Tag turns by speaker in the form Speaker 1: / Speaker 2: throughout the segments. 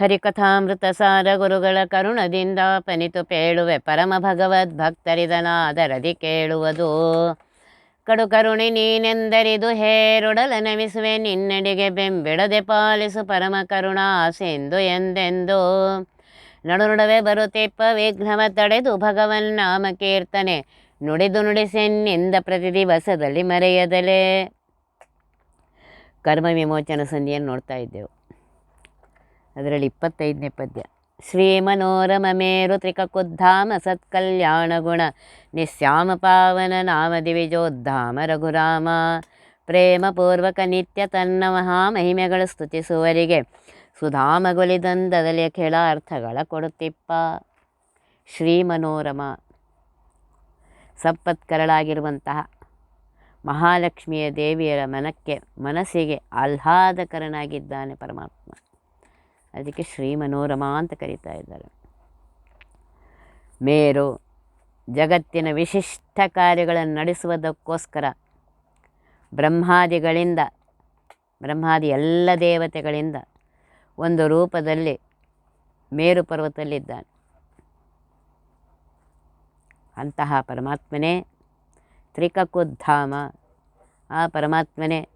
Speaker 1: ಹರಿಕಥಾಮೃತ ಸಾರ ಗುರುಗಳ ಕರುಣದಿಂದ ಪನಿತು ಪೇಳುವೆ ಪರಮ ಭಗವದ್ ಭಕ್ತರಿದನಾದರದಿ ಕೇಳುವುದು. ಕಡು ಕರುಣಿ ನೀನೆಂದರಿದು ಹೇರುಡಲ ನವಿಸುವೆ ನಿನ್ನಡಿಗೆ ಬೆಂಬಿಡದೆ ಪಾಲಿಸು ಪರಮ ಕರುಣಾ ಆಸೆಂದು ಎಂದೆಂದು. ನಡು ನಡುವೆ ಬರುತ್ತಿಪ್ಪ ವಿಘ್ನವ ತಡೆದು ಭಗವನ್ ನಾಮ ಕೀರ್ತನೆ, ನುಡಿದು ನುಡಿಸೆನ್ನಿಂದ ಪ್ರತಿ ದಿವಸದಲ್ಲಿ ಮರೆಯದಲೇ. ಕರ್ಮ ವಿಮೋಚನ ಸಂಧಿಯನ್ನು ನೋಡ್ತಾ ಇದ್ದೆವು. ಅದರಲ್ಲಿ ಇಪ್ಪತ್ತೈದನೇ ಪದ್ಯ. ಶ್ರೀ ಮನೋರಮ ಮೇರು ತ್ರಿಕುದ್ಧಾಮ ಸತ್ಕಲ್ಯಾಣ ಗುಣ ನಿಶ್ಯಾಮ ಪಾವನ ನಾಮ ದಿವಿಜೋದ್ಧಾಮ ರಘುರಾಮ. ಪ್ರೇಮಪೂರ್ವಕ ನಿತ್ಯ ತನ್ನ ಮಹಾ ಮಹಿಮೆಗಳು ಸ್ತುತಿಸುವರಿಗೆ ಸುಧಾಮಗೊಲಿದಂದದಲ್ಲಿ ಕೆಳ ಅರ್ಥಗಳ ಕೊಡುತ್ತಿಪ್ಪ. ಶ್ರೀ ಮನೋರಮ ಸಪ್ಪತ್ಕರಳಾಗಿರುವಂತಹ ಮಹಾಲಕ್ಷ್ಮಿಯ ದೇವಿಯರ ಮನಕ್ಕೆ, ಮನಸ್ಸಿಗೆ ಆಹ್ಲಾದಕರನಾಗಿದ್ದಾನೆ ಪರಮಾತ್ಮ. ಅದಕ್ಕೆ ಶ್ರೀ ಮನೋರಮಾ ಅಂತ ಕರೀತಾ ಇದ್ದಾರೆ. ಮೇರು ಜಗತ್ತಿನ ವಿಶಿಷ್ಟ ಕಾರ್ಯಗಳನ್ನು ನಡೆಸುವುದಕ್ಕೋಸ್ಕರ ಬ್ರಹ್ಮಾದಿಗಳಿಂದ, ಬ್ರಹ್ಮಾದಿ ಎಲ್ಲ ದೇವತೆಗಳಿಂದ ಒಂದು ರೂಪದಲ್ಲಿ ಮೇರು ಪರ್ವತದಲ್ಲಿದ್ದಾನೆ ಅಂತಹ ಪರಮಾತ್ಮನೇ ತ್ರಿಕಕುದ್ಧಾಮ. ಆ ಪರಮಾತ್ಮನೇ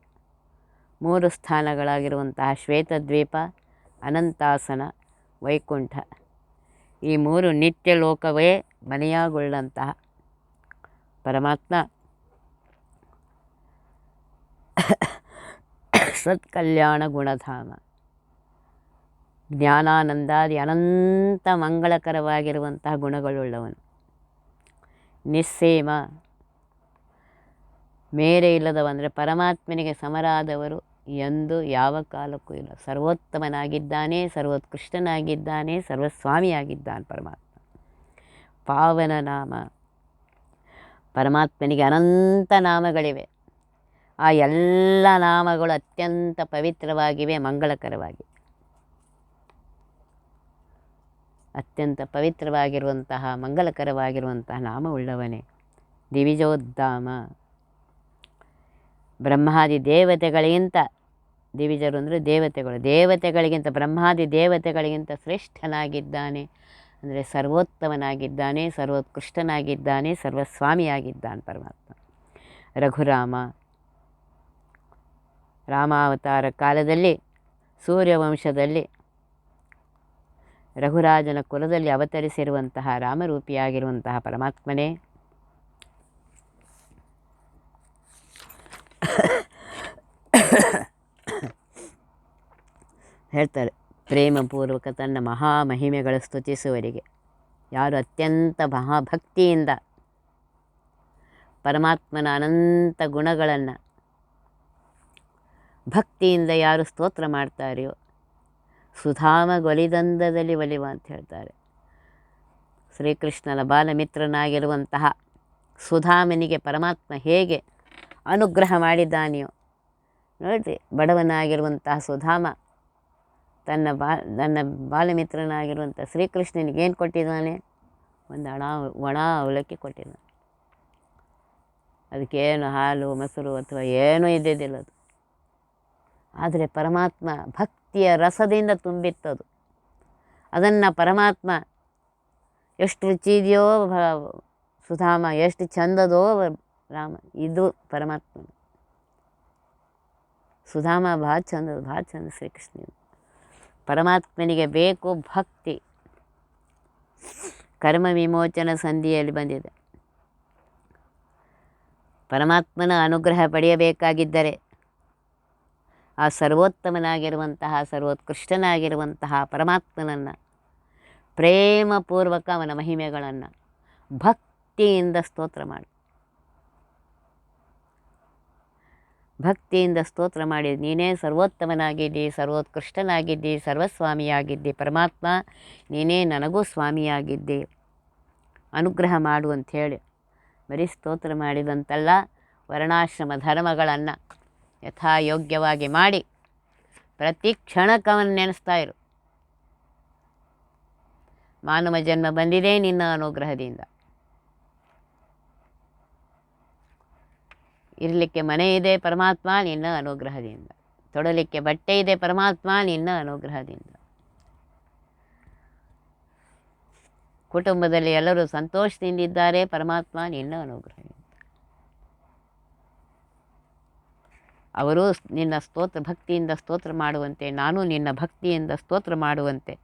Speaker 1: ಮೂರು ಸ್ಥಾನಗಳಾಗಿರುವಂತಹ ಶ್ವೇತದ್ವೀಪ ಅನಂತಾಸನ ವೈಕುಂಠ. ಈ ಮೂರು ನಿತ್ಯ ಲೋಕವೇ ಮನೆಯಾಗೊಳ್ಳಂತಹ ಪರಮಾತ್ಮ. ಸತ್ಕಲ್ಯಾಣ ಗುಣಧಾಮ. ಜ್ಞಾನಾನಂದಾದಿ ಅನಂತ ಮಂಗಳಕರವಾಗಿರುವಂತಹ ಗುಣಗಳುಳ್ಳವನು. ನಿಸ್ಸೇಮ. ಮೇರೆ ಇಲ್ಲದವಂದರೆ ಪರಮಾತ್ಮನಿಗೆ ಸಮರಾದವರು ಎಂದು ಯಾವ ಕಾಲಕ್ಕೂ ಇಲ್ಲ. ಸರ್ವೋತ್ತಮನಾಗಿದ್ದಾನೆ, ಸರ್ವೋತ್ಕೃಷ್ಟನಾಗಿದ್ದಾನೆ, ಸರ್ವಸ್ವಾಮಿಯಾಗಿದ್ದಾನೆ ಪರಮಾತ್ಮ. ಪಾವನ ನಾಮ. ಪರಮಾತ್ಮನಿಗೆ ಅನಂತ ನಾಮಗಳಿವೆ. ಆ ಎಲ್ಲ ನಾಮಗಳು ಅತ್ಯಂತ ಪವಿತ್ರವಾಗಿವೆ ಮಂಗಳಕರವಾಗಿವೆ ಅತ್ಯಂತ ಪವಿತ್ರವಾಗಿರುವಂತಹ ಮಂಗಲಕರವಾಗಿರುವಂತಹ ನಾಮವುಳ್ಳವನೇ ದಿವಿಜೋದ್ಧಾಮ. ಬ್ರಹ್ಮಾದಿ ದೇವತೆಗಳಿಗಿಂತ, ದಿವಿಜರು ಅಂದರೆ ದೇವತೆಗಳು, ದೇವತೆಗಳಿಗಿಂತ, ಬ್ರಹ್ಮಾದಿ ದೇವತೆಗಳಿಗಿಂತ ಶ್ರೇಷ್ಠನಾಗಿದ್ದಾನೆ ಅಂದರೆ ಸರ್ವೋತ್ತಮನಾಗಿದ್ದಾನೆ, ಸರ್ವೋತ್ಕೃಷ್ಟನಾಗಿದ್ದಾನೆ, ಸರ್ವಸ್ವಾಮಿಯಾಗಿದ್ದಾನೆ ಪರಮಾತ್ಮ. ರಘುರಾಮ, ರಾಮಾವತಾರ ಕಾಲದಲ್ಲಿ, ಸೂರ್ಯವಂಶದಲ್ಲಿ, ರಘುರಾಜನ ಕುಲದಲ್ಲಿ ಅವತರಿಸಿರುವಂತಹ ರಾಮರೂಪಿಯಾಗಿರುವಂತಹ ಪರಮಾತ್ಮನೇ. ಹೇಳ್ತಾರೆ, ಪ್ರೇಮಪೂರ್ವಕ ತನ್ನ ಮಹಾಮಹಿಮೆಗಳ ಸ್ತುತಿಸುವರಿಗೆ ಯಾರು ಅತ್ಯಂತ ಮಹಾಭಕ್ತಿಯಿಂದ ಪರಮಾತ್ಮನ ಅನಂತ ಗುಣಗಳನ್ನು, ಭಕ್ತಿಯಿಂದ ಯಾರು ಸ್ತೋತ್ರ ಮಾಡ್ತಾರೆಯೋ, ಸುಧಾಮ ಗೊಲಿದಂದದಲ್ಲಿ ಒಲಿವ ಅಂತ ಹೇಳ್ತಾರೆ. ಶ್ರೀಕೃಷ್ಣನ ಬಾಲಮಿತ್ರನಾಗಿರುವಂತಹ ಸುಧಾಮನಿಗೆ ಪರಮಾತ್ಮ ಹೇಗೆ ಅನುಗ್ರಹ ಮಾಡಿದ್ದಾನೆಯೋ ನೋಡಿರಿ, ಬಡವನಾಗಿರುವಂತಹ ಸುಧಾಮ, ತನ್ನ ಬಾ ನನ್ನ ಬಾಲಮಿತ್ರನಾಗಿರುವಂಥ ಶ್ರೀಕೃಷ್ಣನಿಗೆ ಏನು ಕೊಟ್ಟಿದ್ದಾನೆ? ಒಂದು ಹಣ ಒಣ ಅವಲಕ್ಕಿ ಕೊಟ್ಟಿದ್ದಾನೆ. ಅದಕ್ಕೇನು ಹಾಲು, ಮೊಸರು ಅಥವಾ ಏನೂ ಇದ್ದಿದ್ದಿಲ್ಲ ಅದು. ಆದರೆ ಪರಮಾತ್ಮ ಭಕ್ತಿಯ ರಸದಿಂದ ತುಂಬಿತ್ತದು. ಅದನ್ನು ಪರಮಾತ್ಮ ಎಷ್ಟು ರುಚಿ ಇದೆಯೋ ಸುಧಾಮ, ಎಷ್ಟು ಚಂದದೋ ರಾಮ, ಇದು ಪರಮಾತ್ಮ. ಸುಧಾಮ ಭಾಳ ಚಂದ ಭಾಳ ಚಂದ ಶ್ರೀಕೃಷ್ಣ ಪರಮಾತ್ಮನಿಗೆ ಬೇಕು ಭಕ್ತಿ. ಕರ್ಮ ವಿಮೋಚನ ಸಂಧಿಯಲ್ಲಿ ಬಂದಿದೆ. ಪರಮಾತ್ಮನ ಅನುಗ್ರಹ ಪಡೆಯಬೇಕಾಗಿದ್ದರೆ ಆ ಸರ್ವೋತ್ತಮನಾಗಿರುವಂತಹ, ಸರ್ವೋತ್ಕೃಷ್ಟನಾಗಿರುವಂತಹ ಪರಮಾತ್ಮನನ್ನು, ಪ್ರೇಮಪೂರ್ವಕ ಅವನ ಮಹಿಮೆಗಳನ್ನು ಭಕ್ತಿಯಿಂದ ಸ್ತೋತ್ರ ಮಾಡಿ. ಭಕ್ತಿಯಿಂದ ಸ್ತೋತ್ರ ಮಾಡಿ, ನೀನೇ ಸರ್ವೋತ್ತಮನಾಗಿದ್ದಿ, ಸರ್ವೋತ್ಕೃಷ್ಟನಾಗಿದ್ದಿ, ಸರ್ವಸ್ವಾಮಿಯಾಗಿದ್ದಿ, ಪರಮಾತ್ಮ ನೀನೇ ನನಗೂ ಸ್ವಾಮಿಯಾಗಿದ್ದಿ. ಅನುಗ್ರಹ ಮಾಡು ಅಂಥೇಳಿ ಬರೀ ಸ್ತೋತ್ರ ಮಾಡಿದಂತೆಲ್ಲ ವರ್ಣಾಶ್ರಮ ಧರ್ಮಗಳನ್ನು ಯಥಾಯೋಗ್ಯವಾಗಿ ಮಾಡಿ ಪ್ರತಿ ಕ್ಷಣಕ್ಕವನ್ನು ನೆನೆಸ್ತಾ ಇರು. ಮಾನವ ಜನ್ಮ ಬಂದಿದೆ ನಿನ್ನ ಅನುಗ್ರಹದಿಂದ. ಇರಲಿಕ್ಕೆ ಮನೆ ಇದೆ ಪರಮಾತ್ಮ, ನಿನ್ನ ಅನುಗ್ರಹದಿಂದ. ತೊಡಲಿಕ್ಕೆ ಬಟ್ಟೆ ಇದೆ ಪರಮಾತ್ಮ, ನಿನ್ನ ಅನುಗ್ರಹದಿಂದ. ಕುಟುಂಬದಲ್ಲಿ ಎಲ್ಲರೂ ಸಂತೋಷದಿಂದಿದ್ದಾರೆ ಪರಮಾತ್ಮ, ನಿನ್ನ ಅನುಗ್ರಹದಿಂದ. ಅವರು ನಿನ್ನ ಸ್ತೋತ್ರ, ಭಕ್ತಿಯಿಂದ ಸ್ತೋತ್ರ ಮಾಡುವಂತೆ, ನಾನು ನಿನ್ನ ಭಕ್ತಿಯಿಂದ ಸ್ತೋತ್ರ ಮಾಡುವಂತೆ,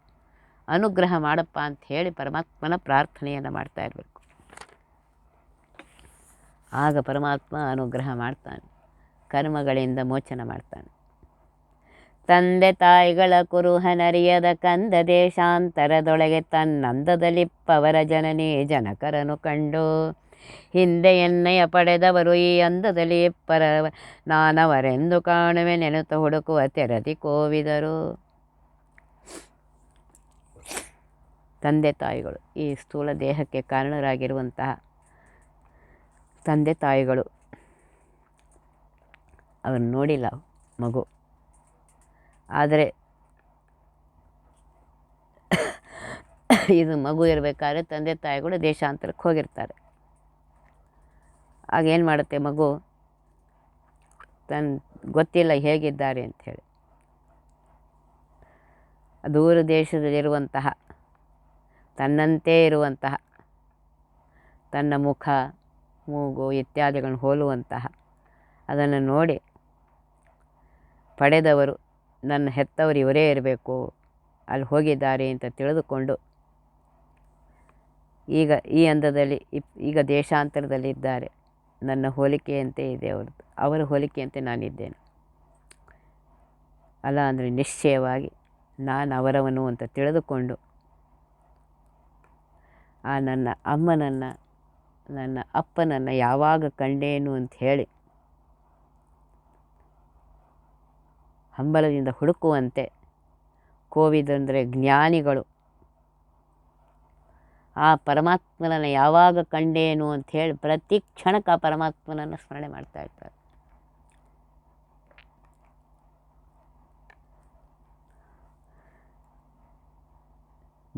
Speaker 1: ಅನುಗ್ರಹ ಮಾಡಪ್ಪ ಅಂತ ಹೇಳಿ ಪರಮಾತ್ಮನ ಪ್ರಾರ್ಥನೆಯನ್ನು ಮಾಡ್ತಾ ಇರಬೇಕು. ಆಗ ಪರಮಾತ್ಮ ಅನುಗ್ರಹ ಮಾಡ್ತಾನೆ. ಕರ್ಮಗಳಿಂದ ಮೋಚನ ಮಾಡ್ತಾನೆ. ತಂದೆ ತಾಯಿಗಳ ಕುರುಹನರಿಯದ ಕಂದ ದೇಶಾಂತರದೊಳಗೆ ತನ್ನಂದದಲಿಪ್ಪವರ ಜನನೇ ಜನಕರನು ಕಂಡು, ಹಿಂದೆ ಎಣ್ಣೆಯ ಪಡೆದವರು ಈ ಅಂದದಲ್ಲಿ ಪರ ನಾನವರೆಂದು ಕಾಣುವೆ ನೆನೆತು ಹುಡುಕುವ ತೆರದಿ ಕೋವಿದರು. ತಂದೆ ತಾಯಿಗಳು ಈ ಸ್ಥೂಲ ದೇಹಕ್ಕೆ ಕಾರಣರಾಗಿರುವಂತಹ ತಂದೆ ತಾಯಿಗಳು. ಅವ್ರನ್ನ ನೋಡಿಲ್ಲ ಮಗು. ಆದರೆ ಇದು ಮಗು ಇರಬೇಕಾದ್ರೆ ತಂದೆ ತಾಯಿಗಳು ದೇಶಾಂತರಕ್ಕೆ ಹೋಗಿರ್ತಾರೆ. ಆಗ ಏನು ಮಾಡುತ್ತೆ ಮಗು? ತನ್ನ ಗೊತ್ತಿಲ್ಲ ಹೇಗಿದ್ದಾರೆ ಅಂಥೇಳಿ ದೂರ ದೇಶದಲ್ಲಿರುವಂತಹ, ತನ್ನಂತೆ ಇರುವಂತಹ, ತನ್ನ ಮುಖ ಮೂಗು, ಇತ್ಯಾದಿಗಳನ್ನು ಹೋಲುವಂತಹ ಅದನ್ನು ನೋಡಿ ಪಡೆದವರು, ನನ್ನ ಹೆತ್ತವರು ಇವರೇ ಇರಬೇಕು, ಅಲ್ಲಿ ಹೋಗಿದ್ದಾರೆ ಅಂತ ತಿಳಿದುಕೊಂಡು ಈಗ ಈ ಹಂತದಲ್ಲಿ, ಈಗ ಈಗ ದೇಶಾಂತರದಲ್ಲಿದ್ದಾರೆ ನನ್ನ ಹೋಲಿಕೆಯಂತೆ ಇದೆ ಅವ್ರದ್ದು. ಅವರ ಹೋಲಿಕೆಯಂತೆ ನಾನಿದ್ದೇನೆ. ಅಲ್ಲ ಅಂದರೆ ನಿಶ್ಚಯವಾಗಿ ನಾನು ಅವರವನು ಅಂತ ತಿಳಿದುಕೊಂಡು ಆ ನನ್ನ ಅಮ್ಮನನ್ನು ನನ್ನ ಅಪ್ಪನನ್ನು ಯಾವಾಗ ಕಂಡೇನು ಅಂತ ಹೇಳಿ ಹಂಬಲದಿಂದ ಹುಡುಕುವಂತೆ ಕೋವಿದಂದರೆ ಜ್ಞಾನಿಗಳು. ಆ ಪರಮಾತ್ಮನನ್ನು ಯಾವಾಗ ಕಂಡೇನು ಅಂತ ಹೇಳಿ ಪ್ರತಿ ಕ್ಷಣಕ್ಕೆ ಆ ಪರಮಾತ್ಮನನ್ನು ಸ್ಮರಣೆ ಮಾಡ್ತಾ ಇರ್ತಾರೆ.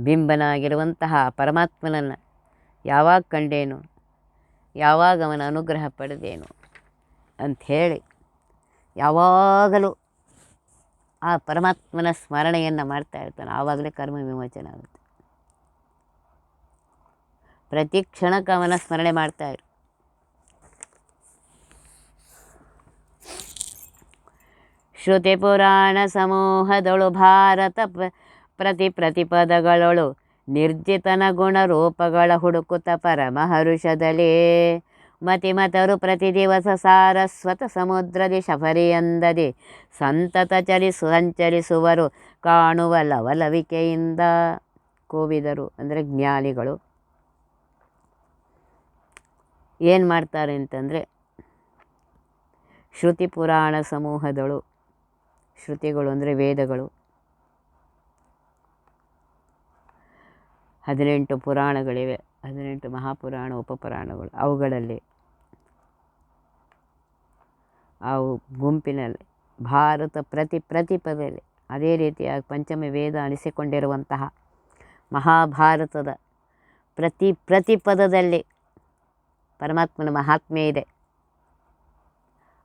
Speaker 1: ಬಿಂಬನಾಗಿರುವಂತಹ ಪರಮಾತ್ಮನನ್ನು ಯಾವಾಗ ಕಂಡೇನು ಯಾವಾಗ ಅವನ ಅನುಗ್ರಹ ಪಡೆದೇನು ಅಂಥೇಳಿ ಯಾವಾಗಲೂ ಆ ಪರಮಾತ್ಮನ ಸ್ಮರಣೆಯನ್ನು ಮಾಡ್ತಾ ಇರ್ತಾನೆ. ಆವಾಗಲೇ ಕರ್ಮ ವಿಮೋಚನೆ ಆಗುತ್ತೆ. ಪ್ರತಿ ಕ್ಷಣಕ್ಕೆ ಅವನ ಸ್ಮರಣೆ ಮಾಡ್ತಾ ಇರು. ಶ್ರುತಿ ಪುರಾಣ ಸಮೂಹದಳು ಭಾರತ ಪ್ರತಿ ಪ್ರತಿಪದಗಳೊಳು ನಿರ್ಜಿತನ ಗುಣ ರೂಪಗಳ ಹುಡುಕುತ ಪರಮಹರುಷದಲ್ಲಿ ಮತಿಮತರು ಪ್ರತಿ ದಿವಸ ಸಾರಸ್ವತ ಸಮುದ್ರದಿ ಶಫರಿಯಂದದಿ ಸಂತತ ಚಲಿಸು ಸಂಚರಿಸುವರು ಕಾಣುವ ಲವಲವಿಕೆಯಿಂದ ಕೋವಿದರು. ಅಂದರೆ ಜ್ಞಾನಿಗಳು. ಏನು ಮಾಡ್ತಾರೆ ಅಂತಂದರೆ ಶ್ರುತಿ ಪುರಾಣ ಸಮೂಹದಳು. ಶ್ರುತಿಗಳು ಅಂದರೆ ವೇದಗಳು. ಹದಿನೆಂಟು ಪುರಾಣಗಳಿವೆ, ಹದಿನೆಂಟು ಮಹಾಪುರಾಣ, ಉಪಪುರಾಣಗಳು. ಅವುಗಳಲ್ಲಿ ಅವು ಗುಂಪಿನಲ್ಲಿ, ಭಾರತ ಪ್ರತಿ ಪ್ರತಿಪದಲ್ಲಿ ಅದೇ ರೀತಿಯಾಗಿ ಪಂಚಮ ವೇದ ಅನಿಸಿಕೊಂಡಿರುವಂತಹ ಮಹಾಭಾರತದ ಪ್ರತಿ ಪ್ರತಿಪದದಲ್ಲಿ ಪರಮಾತ್ಮನ ಮಹಾತ್ಮೆ ಇದೆ.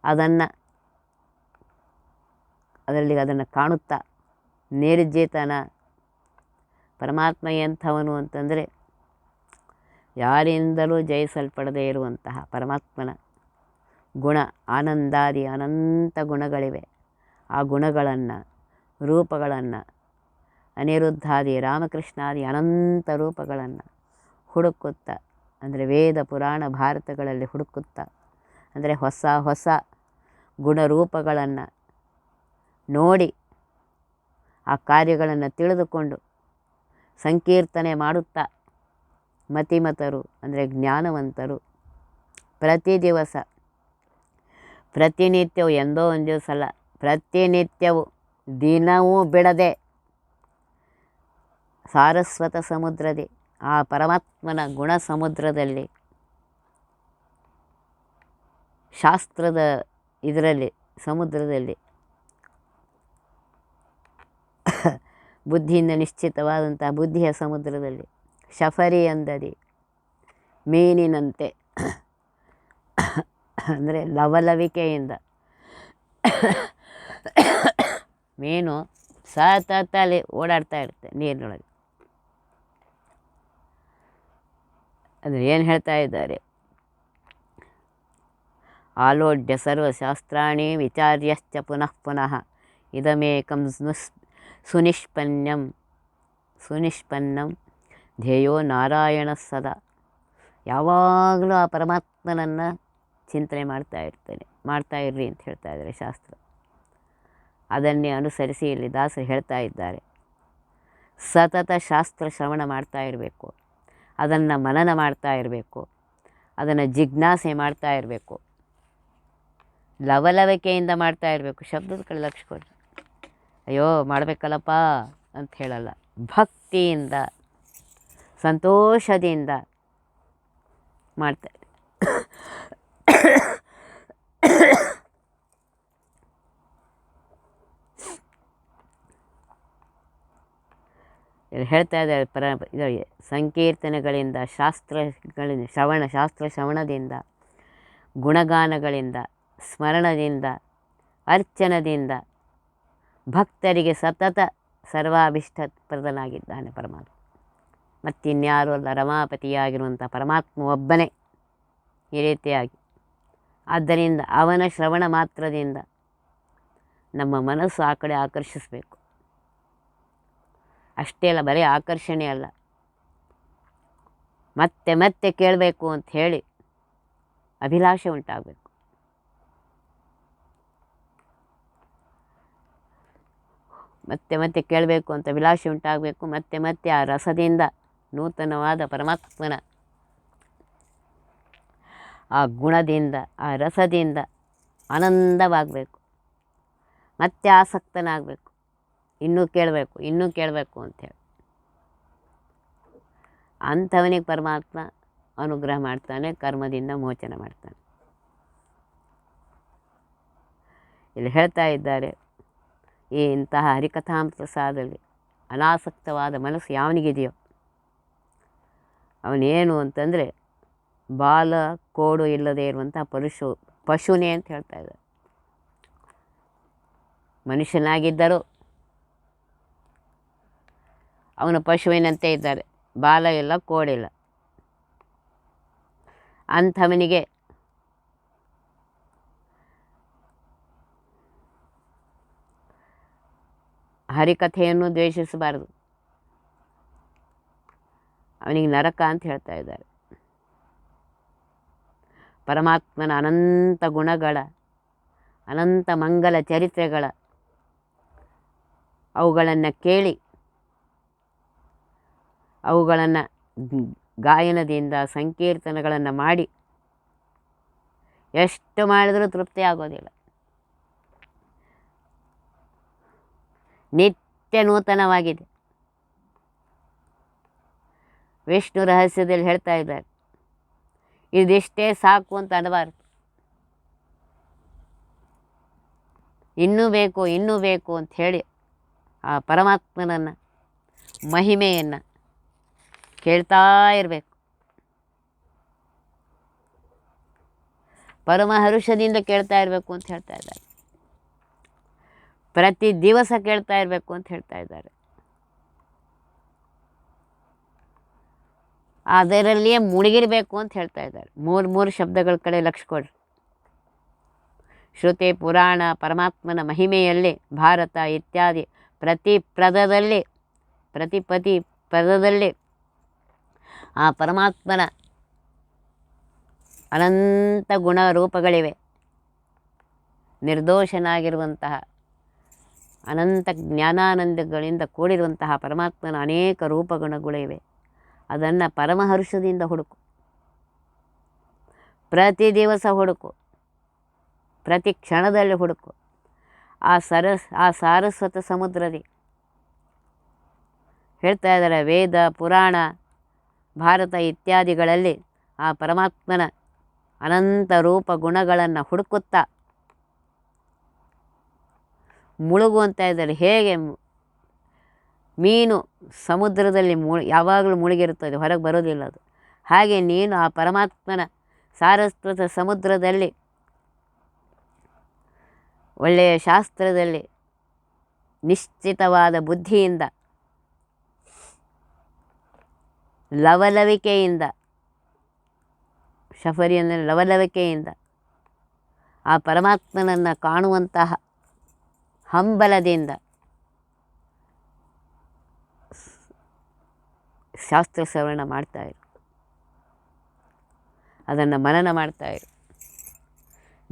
Speaker 1: ಅದನ್ನು ಅದರಲ್ಲಿ ಅದನ್ನು ಕಾಣುತ್ತಾ, ನಿರ್ಜಿತನ ಪರಮಾತ್ಮ ಎಂಥವನು ಅಂತಂದರೆ ಯಾರಿಂದಲೂ ಜಯಿಸಲ್ಪಡದೇ ಇರುವಂತಹ ಪರಮಾತ್ಮನ ಗುಣ, ಆನಂದಾದಿ ಅನಂತ ಗುಣಗಳಿವೆ. ಆ ಗುಣಗಳನ್ನು, ರೂಪಗಳನ್ನು, ಅನಿರುದ್ಧಾದಿ, ರಾಮಕೃಷ್ಣಾದಿ ಅನಂತ ರೂಪಗಳನ್ನು ಹುಡುಕುತ್ತಾ, ಅಂದರೆ ವೇದ, ಪುರಾಣ, ಭಾರತಗಳಲ್ಲಿ ಹುಡುಕುತ್ತಾ, ಅಂದರೆ ಹೊಸ ಹೊಸ ಗುಣರೂಪಗಳನ್ನು ನೋಡಿ ಆ ಕಾರ್ಯಗಳನ್ನು ತಿಳಿದುಕೊಂಡು ಸಂಕೀರ್ತನೆ ಮಾಡುತ್ತಾ ಮತಿಮತರು, ಅಂದರೆ ಜ್ಞಾನವಂತರು ಪ್ರತಿ ದಿವಸ. ಪ್ರತಿನಿತ್ಯವು ಎಂದೋ ಒಂದು ದಿವಸ ಅಲ್ಲ ಪ್ರತಿನಿತ್ಯವು ದಿನವೂ ಬಿಡದೆ ಸಾರಸ್ವತ ಸಮುದ್ರದೇ, ಆ ಪರಮಾತ್ಮನ ಗುಣ ಸಮುದ್ರದಲ್ಲಿ, ಶಾಸ್ತ್ರದ ಇದರಲ್ಲಿ, ಸಮುದ್ರದಲ್ಲಿ. ಬುದ್ಧಿಯಿಂದ ನಿಶ್ಚಿತವಾದಂಥ ಬುದ್ಧಿಯ ಸಮುದ್ರದಲ್ಲಿ. ಶಫರಿ ಅಂದದಿ ಮೀನಿನಂತೆ. ಅಂದರೆ ಲವಲವಿಕೆಯಿಂದ. ಮೀನು ಸತತ ಅಲ್ಲಿ ಓಡಾಡ್ತಾ ಇರುತ್ತೆ ನೀರಿನೊಳಗೆ. ಅಂದರೆ ಏನು ಹೇಳ್ತಾ ಇದ್ದಾರೆ? ಆಲೋಡ್ಯ ಸರ್ವಶಾಸ್ತ್ರಾಣಿ ವಿಚಾರ್ಯಶ್ಚ ಪುನಃ ಪುನಃ. ಇದಮೇಕಂ ಸ್ನುಸ್ ಸುನಿಷ್ಪನ್ನಂ ಸುನಿಷ್ಪನ್ನಂ ಧ್ಯೇಯೋ ನಾರಾಯಣ ಸದಾ. ಯಾವಾಗಲೂ ಆ ಪರಮಾತ್ಮನನ್ನು ಚಿಂತನೆ ಮಾಡ್ತಾ ಇರ್ತೇನೆ. ಮಾಡ್ತಾ ಇರ್ರಿ ಅಂತ ಹೇಳ್ತಾ ಇದ್ದಾರೆ ಶಾಸ್ತ್ರ. ಅದನ್ನೇ ಅನುಸರಿಸಿ ಇಲ್ಲಿ ದಾಸರು ಹೇಳ್ತಾ ಇದ್ದಾರೆ. ಸತತ ಶಾಸ್ತ್ರ ಶ್ರವಣ ಮಾಡ್ತಾ ಇರಬೇಕು. ಅದನ್ನು ಮನನ ಮಾಡ್ತಾ ಇರಬೇಕು. ಅದನ್ನು ಜಿಜ್ಞಾಸೆ ಮಾಡ್ತಾ ಇರಬೇಕು. ಲವಲವಿಕೆಯಿಂದ ಮಾಡ್ತಾ ಇರಬೇಕು. ಶಬ್ದದ ಕಡೆ ಲಕ್ಷ ಕೊಡಿ ಅಯ್ಯೋ, ಮಾಡಬೇಕಲ್ಲಪ್ಪ ಅಂತ ಹೇಳಲ್ಲ. ಭಕ್ತಿಯಿಂದ, ಸಂತೋಷದಿಂದ ಮಾಡ್ತಾರೆ. ಹೇಳ್ತಾ ಇದ್ದಾರೆ ಪರ, ಇದು ಸಂಕೀರ್ತನೆಗಳಿಂದ, ಶಾಸ್ತ್ರಗಳಿಂದ, ಶ್ರವಣ, ಶಾಸ್ತ್ರ ಶ್ರವಣದಿಂದ, ಗುಣಗಾನಗಳಿಂದ, ಸ್ಮರಣದಿಂದ, ಅರ್ಚನದಿಂದ ಭಕ್ತರಿಗೆ ಸತತ ಸರ್ವಾಭಿಷ್ಟಪ್ರದನಾಗಿದ್ದಾನೆ ಪರಮಾತ್ಮ. ಮತ್ತಿನ್ಯಾರು ಅಲ್ಲ, ರಮಾಪತಿಯಾಗಿರುವಂಥ ಪರಮಾತ್ಮ ಒಬ್ಬನೇ ಈ ರೀತಿಯಾಗಿ. ಆದ್ದರಿಂದ ಅವನ ಶ್ರವಣ ಮಾತ್ರದಿಂದ ನಮ್ಮ ಮನಸ್ಸು ಆ ಕಡೆ ಆಕರ್ಷಿಸಬೇಕು. ಅಷ್ಟೇ ಅಲ್ಲ, ಬರೀ ಆಕರ್ಷಣೆ ಅಲ್ಲ. ಮತ್ತೆ ಮತ್ತೆ ಕೇಳಬೇಕು ಅಂತ ಹೇಳಿ ಅಭಿಲಾಷೆ ಉಂಟಾಗಬೇಕು. ಮತ್ತೆ ಮತ್ತೆ ಕೇಳಬೇಕು ಅಂತ ವಿಲಾಸಿ ಉಂಟಾಗಬೇಕು, ಮತ್ತೆ ಮತ್ತೆ ಆ ರಸದಿಂದ ನೂತನವಾದ ಪರಮಾತ್ಮನ ಆ ಗುಣದಿಂದ, ಆ ರಸದಿಂದ ಆನಂದವಾಗಬೇಕು. ಮತ್ತೆ ಆಸಕ್ತನಾಗಬೇಕು. ಇನ್ನೂ ಕೇಳಬೇಕು ಇನ್ನೂ ಕೇಳಬೇಕು ಅಂಥೇಳಿ ಅಂಥವನಿಗೆ ಪರಮಾತ್ಮ ಅನುಗ್ರಹ ಮಾಡ್ತಾನೆ, ಕರ್ಮದಿಂದ ಮೋಚನ ಮಾಡ್ತಾನೆ. ಇಲ್ಲಿ ಹೇಳ್ತಾ ಇದ್ದಾರೆ ಈ ಇಂತಹ ಹರಿಕಥಾಮೃತಸಾದಲ್ಲಿ ಅನಾಸಕ್ತವಾದ ಮನಸ್ಸು ಯಾವನಿಗಿದೆಯೋ? ಅವನೇನು ಅಂತಂದರೆ ಬಾಲ ಕೋಡು ಇಲ್ಲದೆ ಇರುವಂತಹ ಪಶು ಪಶುನೇ ಅಂತ ಹೇಳ್ತಾ ಇದ್ದಾರೆ. ಮನುಷ್ಯನಾಗಿದ್ದರೂ ಅವನು ಪಶುವಿನಂತೆ ಇದ್ದಾರೆ. ಬಾಲ ಇಲ್ಲ, ಕೋಡಿಲ್ಲ. ಅಂಥವನಿಗೆ ಹರಿಕಥೆಯನ್ನು ದ್ವೇಷಿಸಬಾರದು. ಅವನಿಗೆ ನರಕ ಅಂತ ಹೇಳ್ತಾ ಇದ್ದಾರೆ. ಪರಮಾತ್ಮನ ಅನಂತ ಗುಣಗಳ, ಅನಂತ ಮಂಗಲ ಚರಿತ್ರೆಗಳ ಅವುಗಳನ್ನು ಕೇಳಿ, ಅವುಗಳನ್ನು ಗಾಯನದಿಂದ ಸಂಕೀರ್ತನೆಗಳನ್ನು ಮಾಡಿ, ಎಷ್ಟು ಮಾಡಿದರೂ ತೃಪ್ತಿ ಆಗೋದಿಲ್ಲ. ನಿತ್ಯ ನೂತನವಾಗಿದೆ ವಿಷ್ಣು ರಹಸ್ಯದಲ್ಲಿ ಹೇಳ್ತಾ ಇದ್ದಾರೆ. ಇದಿಷ್ಟೇ ಸಾಕು ಅಂತ ಅನ್ನಬಾರ್ದು ಇನ್ನೂ ಬೇಕು ಇನ್ನೂ ಬೇಕು ಅಂತ ಹೇಳಿ ಆ ಪರಮಾತ್ಮನನ್ನು, ಮಹಿಮೆಯನ್ನು ಕೇಳ್ತಾ ಇರಬೇಕು. ಪರಮಹರುಷದಿಂದ ಕೇಳ್ತಾ ಇರಬೇಕು ಅಂತ ಹೇಳ್ತಾ ಇದ್ದಾರೆ. ಪ್ರತಿ ದಿವಸ ಕೇಳ್ತಾ ಇರಬೇಕು ಅಂತ ಹೇಳ್ತಾ ಇದ್ದಾರೆ. ಅದರಲ್ಲಿಯೇ ಮುಳುಗಿರಬೇಕು ಅಂತ ಹೇಳ್ತಾ ಇದ್ದಾರೆ. ಮೂರು ಮೂರು ಶಬ್ದಗಳ ಕಡೆ ಲಕ್ಷ್ಯ ಕೊಡ್ರಿ. ಶ್ರುತಿ ಪುರಾಣ, ಪರಮಾತ್ಮನ ಮಹಿಮೆಯಲ್ಲಿ ಭಾರತ ಇತ್ಯಾದಿ ಪ್ರತಿ ಪ್ರದದಲ್ಲಿ ಪ್ರತಿ ಪ್ರತಿ ಪದದಲ್ಲಿ ಆ ಪರಮಾತ್ಮನ ಅನಂತ ಗುಣ ರೂಪಗಳಿವೆ ನಿರ್ದೋಷನಾಗಿರುವಂತಹ ಅನಂತ ಜ್ಞಾನಾನಂದಗಳಿಂದ ಕೂಡಿರುವಂತಹ ಪರಮಾತ್ಮನ ಅನೇಕ ರೂಪಗುಣಗಳಿವೆ. ಅದನ್ನು ಪರಮಹರ್ಷದಿಂದ ಹುಡುಕು. ಪ್ರತಿ ದಿವಸ ಹುಡುಕು. ಪ್ರತಿ ಕ್ಷಣದಲ್ಲಿ ಹುಡುಕು. ಆ ಸರಸ್ ಆ ಸಾರಸ್ವತ ಸಮುದ್ರದಿ. ಹೇಳ್ತಾ ಇದ್ದಾರೆ ವೇದ, ಪುರಾಣ, ಭಾರತ ಇತ್ಯಾದಿಗಳಲ್ಲಿ ಆ ಪರಮಾತ್ಮನ ಅನಂತ ರೂಪ ಗುಣಗಳನ್ನು ಹುಡುಕುತ್ತಾ ಮುಳುಗು ಅಂತ ಇದ್ದಾರೆ. ಹೇಗೆ ಮೀನು ಸಮುದ್ರದಲ್ಲಿ ಮುಳು ಯಾವಾಗಲೂ ಮುಳುಗಿರುತ್ತದೆ ಹೊರಗೆ ಬರೋದಿಲ್ಲ ಅದು. ಹಾಗೆ ನೀನು ಆ ಪರಮಾತ್ಮನ ಸಾರಸ್ವತ ಸಮುದ್ರದಲ್ಲಿ, ಒಳ್ಳೆಯ ಶಾಸ್ತ್ರದಲ್ಲಿ ನಿಶ್ಚಿತವಾದ ಬುದ್ಧಿಯಿಂದ, ಲವಲವಿಕೆಯಿಂದ ಶಫರಿ ಅಂದರೆ ಲವಲವಿಕೆಯಿಂದ ಆ ಪರಮಾತ್ಮನನ್ನು ಕಾಣುವಂತಹ ಹಂಬಲದಿಂದ. ಶಾಸ್ತ್ರ ಶ್ರವಣ ಮಾಡ್ತಾಯಿರು ಅದನ್ನು ಮನನ ಮಾಡ್ತಾಯಿರು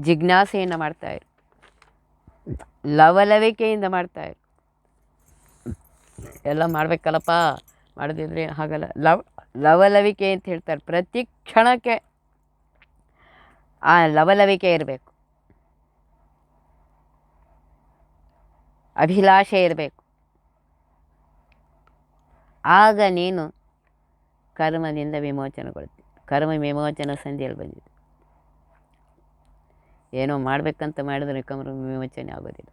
Speaker 1: ಜಿಜ್ಞಾಸೆಯನ್ನು ಮಾಡ್ತಾಯಿರು ಲವಲವಿಕೆಯಿಂದ ಮಾಡ್ತಾಯಿರು ಎಲ್ಲ ಮಾಡಬೇಕಲ್ಲಪ್ಪ. ಮಾಡದಿದ್ರೆ ಹಾಗಲ್ಲ. ಲವ್, ಲವಲವಿಕೆ ಅಂತ ಹೇಳ್ತಾರೆ. ಪ್ರತಿ ಕ್ಷಣಕ್ಕೆ ಆ ಲವಲವಿಕೆ ಇರಬೇಕು. ಅಭಿಲಾಷೆ ಇರಬೇಕು. ಆಗ ನೀನು ಕರ್ಮದಿಂದ ವಿಮೋಚನೆಗೊಳ್ತೀನಿ ಕರ್ಮ ವಿಮೋಚನ ಸಂಧಿಯಲ್ಲಿ ಬಂದಿದೆ. ಏನೋ ಮಾಡಬೇಕಂತ ಮಾಡಿದ್ರೆ ಕರ್ಮ ವಿಮೋಚನೆ ಆಗೋದಿಲ್ಲ.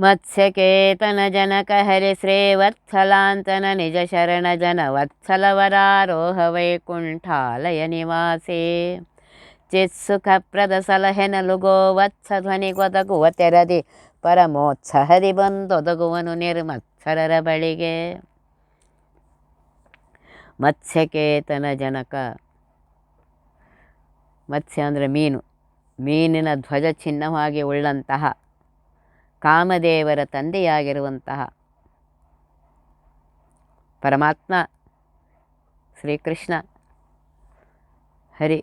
Speaker 1: ಮತ್ಸ್ಯಕೇತನ ಜನಕ ಹರಿ ಶ್ರೇವತ್ಸಲಾಂತನ ನಿಜ ಶರಣ ಜನ ವತ್ಸಲವರಾರೋಹ ವೈಕುಂಠಾಲಯ ನಿವಾಸೇ. ಚಿತ್ಸುಖಪ್ರದ ಸಲಹೆನಲುಗೋ ವತ್ಸ ಧ್ವನಿಗೊದಗುವ ತೆರದಿ ಪರಮೋತ್ಸಹದಿ ಬಂದೊದಗುವನು ನಿರ್ಮತ್ಸರರ ಬಳಿಗೆ. ಮತ್ಸ್ಯಕೇತನ ಜನಕ ಮತ್ಸ್ಯ ಅಂದರೆ ಮೀನು. ಮೀನಿನ ಧ್ವಜ ಚಿಹ್ನವಾಗಿ ಉಳ್ಳಂತಹ ಕಾಮದೇವರ ತಂದೆಯಾಗಿರುವಂತಹ ಪರಮಾತ್ಮ ಶ್ರೀಕೃಷ್ಣ ಹರಿ.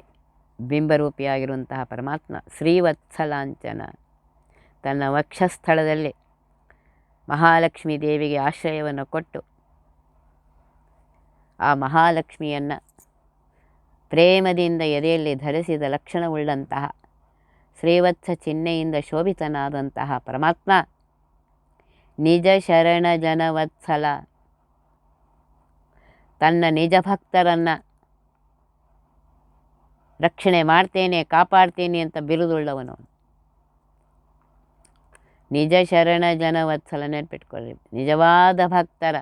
Speaker 1: ಬಿಂಬರೂಪಿಯಾಗಿರುವಂತಹ ಪರಮಾತ್ಮ ಶ್ರೀವತ್ಸಲಾಂಚನ ತನ್ನ ವಕ್ಷಸ್ಥಳದಲ್ಲಿ ಮಹಾಲಕ್ಷ್ಮೀ ದೇವಿಗೆ ಆಶ್ರಯವನ್ನು ಕೊಟ್ಟು ಆ ಮಹಾಲಕ್ಷ್ಮಿಯನ್ನು ಪ್ರೇಮದಿಂದ ಎದೆಯಲ್ಲಿ ಧರಿಸಿದ ಲಕ್ಷಣವುಳ್ಳಂತಹ ಶ್ರೀವತ್ಸ ಚಿಹ್ನೆಯಿಂದ ಶೋಭಿತನಾದಂತಹ ಪರಮಾತ್ಮ ನಿಜ ಶರಣ ಜನವತ್ಸಲ ತನ್ನ ನಿಜ ಭಕ್ತರನ್ನು ರಕ್ಷಣೆ ಮಾಡ್ತೇನೆ, ಕಾಪಾಡ್ತೇನೆ ಅಂತ ಬಿರುದುಳ್ಳವನು. ನಿಜ ಶರಣ ಜನವತ್ಸಲ ನೆನ್ಪಿಟ್ಕೊಳ್ಳಿ. ನಿಜವಾದ ಭಕ್ತರ.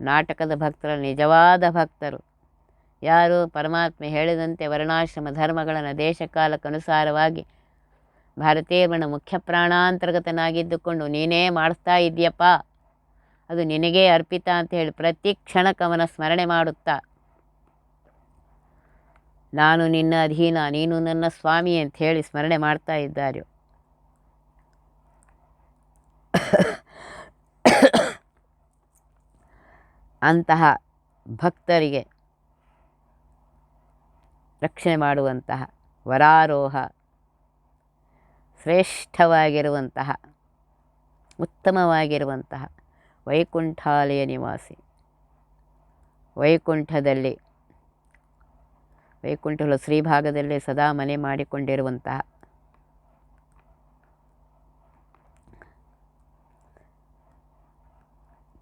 Speaker 1: ನಾಟಕದ ಭಕ್ತರ, ನಿಜವಾದ ಭಕ್ತರು. ಯಾರು ಪರಮಾತ್ಮ ಹೇಳಿದಂತೆ ವರ್ಣಾಶ್ರಮ ಧರ್ಮಗಳನ್ನು ದೇಶಕಾಲಕ್ಕನುಸಾರವಾಗಿ ಭಾರತೀಯ ವರ್ಣ ಮುಖ್ಯ ಪ್ರಾಣಾಂತರ್ಗತನಾಗಿದ್ದುಕೊಂಡು ನೀನೇ ಮಾಡಿಸ್ತಾ ಇದೆಯಪ್ಪ ಅದು ನಿನಗೇ ಅರ್ಪಿತ ಅಂತ ಹೇಳಿ ಪ್ರತಿ ಕ್ಷಣಕ್ಕವನ ಸ್ಮರಣೆ ಮಾಡುತ್ತಾ ನಾನು ನಿನ್ನ ಅಧೀನ, ನೀನು ನನ್ನ ಸ್ವಾಮಿ ಅಂತ ಹೇಳಿ ಸ್ಮರಣೆ ಮಾಡ್ತಾ ಇದ್ದಾರೆ ಅಂತಹ ಭಕ್ತರಿಗೆ ರಕ್ಷಣೆ ಮಾಡುವಂತಹ ವರಾರೋಹ, ಶ್ರೇಷ್ಠವಾಗಿರುವಂತಹ, ಉತ್ತಮವಾಗಿರುವಂತಹ ವೈಕುಂಠಾಲಯ ನಿವಾಸಿ. ವೈಕುಂಠದಲ್ಲಿ ವೈಕುಂಠಗಳು ಶ್ರೀಭಾಗದಲ್ಲೇ ಸದಾ ಮನೆ ಮಾಡಿಕೊಂಡಿರುವಂತಹ.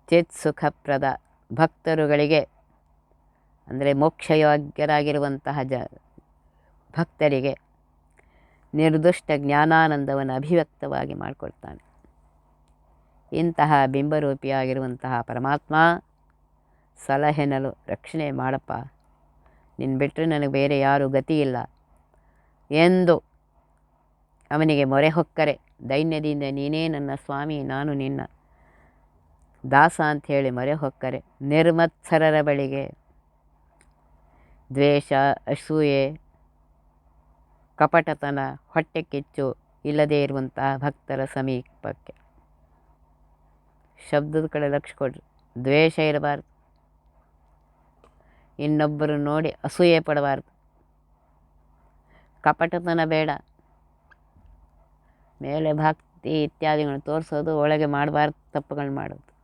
Speaker 1: ಚಿತ್ ಸುಖಪ್ರದ ಭಕ್ತರುಗಳಿಗೆ, ಅಂದರೆ ಮೋಕ್ಷಯೋಗ್ಯರಾಗಿರುವಂತಹ ಜ, ಭಕ್ತರಿಗೆ ನಿರ್ದುಷ್ಟ ಜ್ಞಾನಾನಂದವನ್ನು ಅಭಿವ್ಯಕ್ತವಾಗಿ ಮಾಡಿಕೊಡ್ತಾನೆ ಇಂತಹ ಬಿಂಬರೂಪಿಯಾಗಿರುವಂತಹ ಪರಮಾತ್ಮ ಸಲಹೆನಲು ರಕ್ಷಣೆ ಮಾಡಪ್ಪ. ನಿನ್ನ ಬಿಟ್ಟರೆ ನನಗೆ ಬೇರೆ ಯಾರೂ ಗತಿ ಇಲ್ಲ ಎಂದು ಅವನಿಗೆ ಮೊರೆ ಹೊಕ್ಕರೆ. ದೈನ್ಯದಿಂದ ನೀನೇ ನನ್ನ ಸ್ವಾಮಿ, ನಾನು ನಿನ್ನ. ದಾಸ ಅಂಥೇಳಿ ಮೊರೆ ಹೊಕ್ಕರೆ. ನಿರ್ಮತ್ಸರರ ಬಳಿಗೆ ದ್ವೇಷ, ಅಸೂಯೆ, ಕಪಟತನ, ಹೊಟ್ಟೆ ಕಿಚ್ಚು ಇಲ್ಲದೇ ಇರುವಂತಹ ಭಕ್ತರ ಸಮೀಪಕ್ಕೆ. ಶಬ್ದದ ಕಡೆ ಲಕ್ಷ ಕೊಡ್ರಿ. ದ್ವೇಷ ಇರಬಾರ್ದು. ಇನ್ನೊಬ್ಬರು ನೋಡಿ ಅಸೂಯೆ ಪಡಬಾರ್ದು. ಕಪಟತನ ಬೇಡ. ಮೇಲೆ ಭಕ್ತಿ ಇತ್ಯಾದಿಗಳನ್ನು ತೋರಿಸೋದು, ಒಳಗೆ ಮಾಡಬಾರ್ದು, ತಪ್ಪುಗಳು ಮಾಡೋದು.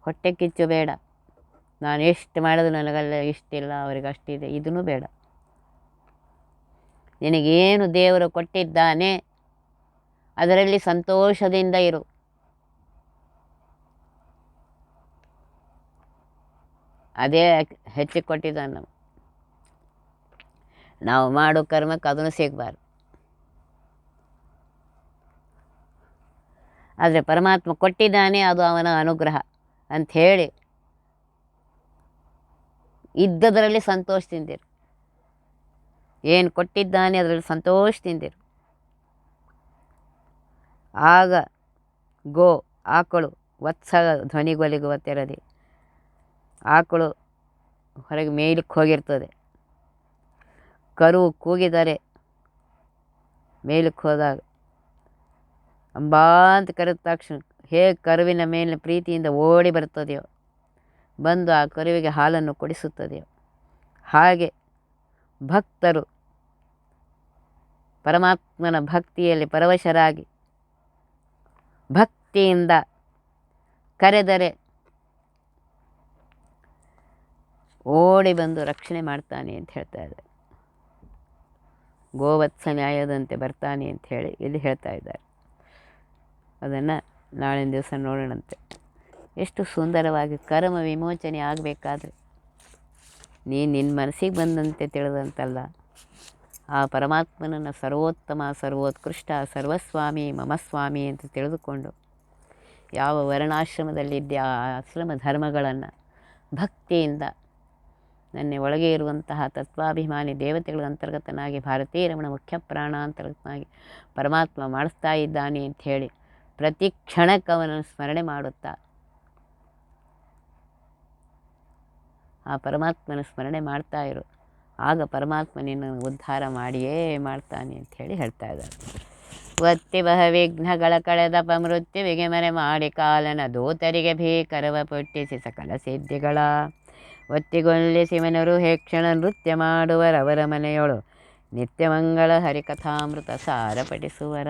Speaker 1: ಹೊಟ್ಟೆ ಕಿಚ್ಚು ಬೇಡ. ನಾನು ಎಷ್ಟು ಮಾಡೋದು ನನಗಲ್ಲ, ಇಷ್ಟಿಲ್ಲ, ಅವ್ರಿಗೆ ಅಷ್ಟಿದೆ ಇದೂ ಬೇಡ. ನಿನಗೇನು ದೇವರು ಕೊಟ್ಟಿದ್ದಾನೆ, ಅದರಲ್ಲಿ ಸಂತೋಷದಿಂದ ಇರು. ಅದೇ ಹೆಚ್ಚಿಗೆ ಕೊಟ್ಟಿದ್ದಾನೆ ನಾವು ನಾವು ಮಾಡೋ ಕರ್ಮಕ್ಕೆ ಅದನ್ನು ಸಿಗಬಾರ್ದು. ಆದರೆ ಪರಮಾತ್ಮ ಕೊಟ್ಟಿದ್ದಾನೆ ಅದು ಅವನ ಅನುಗ್ರಹ ಅಂಥೇಳಿ ಇದ್ದದರಲ್ಲಿ ಸಂತೋಷದಿಂದಿರು ಏನು ಕೊಟ್ಟಿದ್ದಾನೆ ಅದರಲ್ಲಿ ಸಂತೋಷದಿಂದಿರು ಆಗ ಗೋ ಆಕಳು ವತ್ಸ ಧ್ವನಿಗೊಲಿಗುವ ತೆರದಿ ಆಕಳು ಹೊರಗೆ ಮೇಯ್ಲಿಕ್ಕೆ ಹೋಗಿರ್ತದೆ. ಕರು ಕೂಗಿದರೆ ಮೇಲಕ್ಕೆ ಹೋದಾಗ ಅಂಬಾ ಅಂತ ಕರೆದ ತಕ್ಷಣ ಹೇಗೆ ಕರುವಿನ ಮೇಲಿನ ಪ್ರೀತಿಯಿಂದ ಓಡಿ ಬರ್ತದೆಯೋ ಬಂದು ಆ ಕರುವಿಗೆ ಹಾಲನ್ನು ಕೊಡಿಸುತ್ತದೆಯೋ? ಹಾಗೆ ಭಕ್ತರು ಪರಮಾತ್ಮನ ಭಕ್ತಿಯಲ್ಲಿ ಪರವಶರಾಗಿ ಭಕ್ತಿಯಿಂದ ಕರೆದರೆ ಓಡಿ ಬಂದು ರಕ್ಷಣೆ ಮಾಡ್ತಾನೆ ಅಂತ ಹೇಳ್ತಾ ಇದ್ದಾರೆ. ಗೋವತ್ಸ ನ್ಯಾಯದಂತೆ ಬರ್ತಾನೆ ಅಂತ ಹೇಳಿ ಇಲ್ಲಿ ಹೇಳ್ತಾ ಇದ್ದಾರೆ. ಅದನ್ನು ನಾಳಿನ ದಿವಸ ನೋಡೋಣಂತೆ. ಎಷ್ಟು ಸುಂದರವಾಗಿ ಕರ್ಮ ವಿಮೋಚನೆ ಆಗಬೇಕಾದ್ರೆ. ನೀನು ನಿನ್ನ ಮನಸ್ಸಿಗೆ ಬಂದಂತೆ ತಿಳಿದಂತಲ್ಲ. ಆ ಪರಮಾತ್ಮನನ್ನು ಸರ್ವೋತ್ತಮ, ಸರ್ವೋತ್ಕೃಷ್ಟ, ಸರ್ವಸ್ವಾಮಿ, ಮಮಸ್ವಾಮಿ ಅಂತ ತಿಳಿದುಕೊಂಡು ಯಾವ ವರ್ಣಾಶ್ರಮದಲ್ಲಿದ್ದೆ ಆ ಆಶ್ರಮ ಧರ್ಮಗಳನ್ನು ಭಕ್ತಿಯಿಂದ ನನ್ನ ಒಳಗೆ ಇರುವಂತಹ ತತ್ವಾಭಿಮಾನಿ ದೇವತೆಗಳ ಅಂತರ್ಗತನಾಗಿ ಭಾರತೀಯ ರಮಣ ಮುಖ್ಯ ಪ್ರಾಣ ಅಂತರ್ಗತನಾಗಿ ಪರಮಾತ್ಮ ಮಾಡಿಸ್ತಾ ಇದ್ದಾನೆ ಅಂತ ಹೇಳಿ ಪ್ರತಿ ಕ್ಷಣಕ್ಕೆ ಅವನನ್ನು ಸ್ಮರಣೆ ಮಾಡುತ್ತಾ ಆ ಪರಮಾತ್ಮನ ಸ್ಮರಣೆ ಮಾಡ್ತಾ ಇರು. ಆಗ ಪರಮಾತ್ಮ ನಿನ್ನನ್ನು ಉದ್ಧಾರ ಮಾಡಿಯೇ ಮಾಡ್ತಾನೆ ಅಂತ ಹೇಳಿ ಹೇಳ್ತಾ ಇದ್ದಾರೆ ಒತ್ತಿ ಬಹ ವಿಘ್ನಗಳ ಕಳೆದ ಮೃತ್ಯುವಿಗೆ ಮರೆ ಮಾಡಿ ಕಾಲನ ದೂತರಿಗೆ ಭೀಕರವ ಪುಟ್ಟಿಸಿ ಸಕಲ ಸಿದ್ಧಿಗಳ ಒತ್ತಿಗೊಲ್ಲಿಸಿ ಶಿವನರು ಹೇಕ್ಷಣ ನೃತ್ಯ ಮಾಡುವರವರ ಮನೆಯೊಳು. ನಿತ್ಯಮಂಗಳ ಹರಿಕಥಾಮೃತ ಸಾರ ಪಠಿಸುವರ